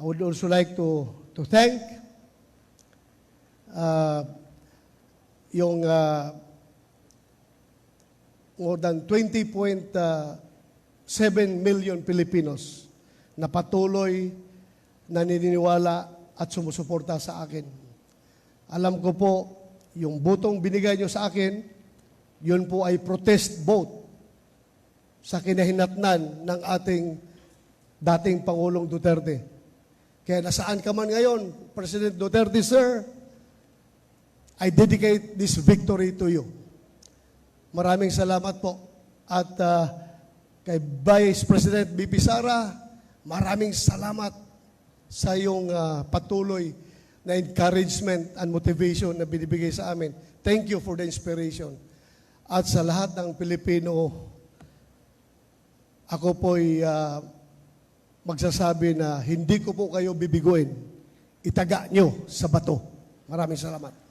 I would also like to, to thank uh, yung uh, more than 20.7 million Filipinos na patuloy na naniniwala at sumusuporta sa akin. Alam ko po, yung butong binigay nyo sa akin, yun po ay protest vote sa kinahinatnan ng ating dating Pangulong Duterte. Kaya nasaan ka man ngayon, President Duterte, sir, I dedicate this victory to you. Maraming salamat po. At ah, kay Vice President BP Sara, maraming salamat sa iyong ah, patuloy na encouragement and motivation na binibigay sa amin. Thank you for the inspiration. At sa lahat ng Pilipino, ako po'y ah, magsasabi na hindi ko po kayo bibiguin. Itaga nyo sa bato. Maraming salamat.